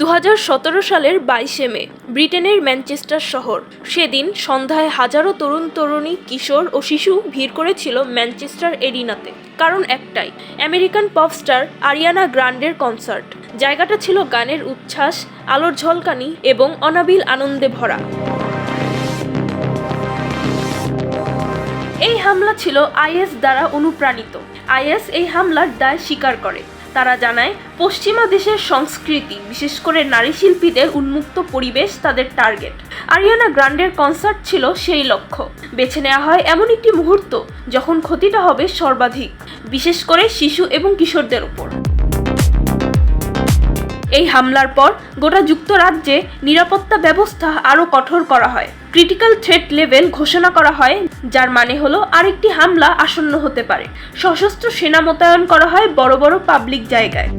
দু হাজার সতেরো সালের বাইশে মে, ব্রিটেনের ম্যানচেস্টার শহর। সেদিন সন্ধ্যায় হাজারো তরুণ তরুণী, কিশোর ও শিশু ভিড় করেছিল ম্যানচেস্টার এরিনাতে। কারণ একটাই, আমেরিকান পপ স্টার আরিয়ানা গ্রান্ডের কনসার্ট। জায়গাটা ছিল গানের উচ্ছ্বাস, আলোর ঝলকানি এবং অনাবিল আনন্দে ভরা। এই হামলা ছিল আইএস দ্বারা অনুপ্রাণিত। আইএস এই হামলার দায় স্বীকার করে। তারা জানায়, পশ্চিমা দেশের সংস্কৃতি, বিশেষ করে নারী শিল্পীদের উন্মুক্ত পরিবেশ তাদের টার্গেট। আরিয়ানা গ্রান্ডের কনসার্ট ছিল সেই লক্ষ্য। বেছে নেওয়া হয় এমন একটি মুহূর্ত যখন ক্ষতিটা হবে সর্বাধিক, বিশেষ করে শিশু এবং কিশোরদের উপর। এই হামলার পর গোটা যুক্তরাজ্যে নিরাপত্তা ব্যবস্থা আরও কঠোর করা হয়। ক্রিটিক্যাল থ্রেট লেভেল ঘোষণা করা হয়, যার মানে হলো আরেকটি হামলা আসন্ন হতে পারে। সশস্ত্র সেনা মোতায়েন করা হয় বড় বড় পাবলিক জায়গায়।